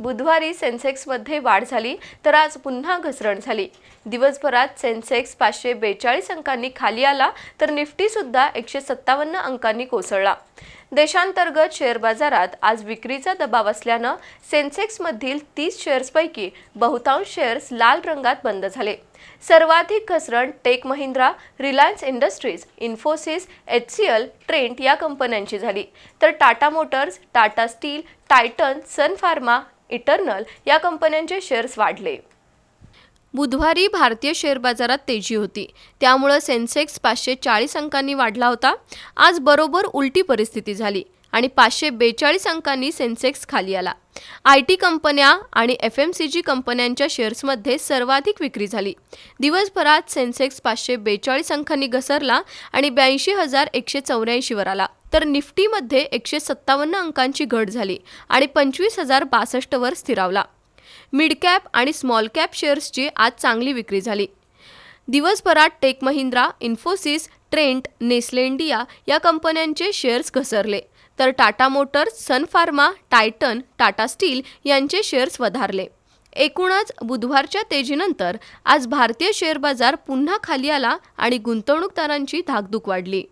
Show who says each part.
Speaker 1: बुधवारी सेन्सेक्समध्ये वाढ झाली तर आज पुन्हा घसरण झाली. दिवसभरात सेन्सेक्स पाचशे बेचाळीस अंकांनी खाली आला तर निफ्टीसुद्धा एकशे सत्तावन्न अंकांनी कोसळला. देशांतर्गत शेअर बाजारात आज विक्रीचा दबाव असल्यानं सेन्सेक्समधील तीस शेअर्सपैकी बहुतांश शेअर्स लाल रंगात बंद झाले. सर्वाधिक घसरण tech Mahindra Reliance Industries Infosys H C L Trent या कंपन्यांची झाली. तर Tata motors Tata steel Titan sun pharma eternal या कंपन्यांचे शेअर्स वाढले. बुधवारी भारतीय शेअर बाजारात तेजी होती. त्यामुळं सेन्सेक्स पाचशे चाळीस अंकांनी वाढला होता. आज बरोबर उलटी परिस्थिती झाली आणि पाचशे बेचाळीस अंकांनी सेन्सेक्स खाली आला. आय टी कंपन्या आणि एफ एम सी जी कंपन्यांच्या शेअर्समध्ये सर्वाधिक विक्री झाली. दिवसभरात सेन्सेक्स पाचशे बेचाळीस अंकांनी घसरला आणि ब्याऐंशी हजार एकशे चौऱ्याऐंशीवर आला. तर निफ्टीमध्ये एकशे सत्तावन्न अंकांची घट झाली आणि पंचवीस हजार बासष्टवर स्थिरावला. मिडकॅप आणि स्मॉल कॅप शेअर्सची आज चांगली विक्री झाली. दिवसभरात tech Mahindra Infosys Trent Nestle India या कंपन्यांचे शेअर्स घसरले. तर Tata motors sun pharma Titan Tata steel यांचे शेअर्स वधारले. एकूणच बुधवारच्या तेजीनंतर आज भारतीय शेअर बाजार पुन्हा खाली आला आणि गुंतवणूकदारांची धाकधूक वाढली.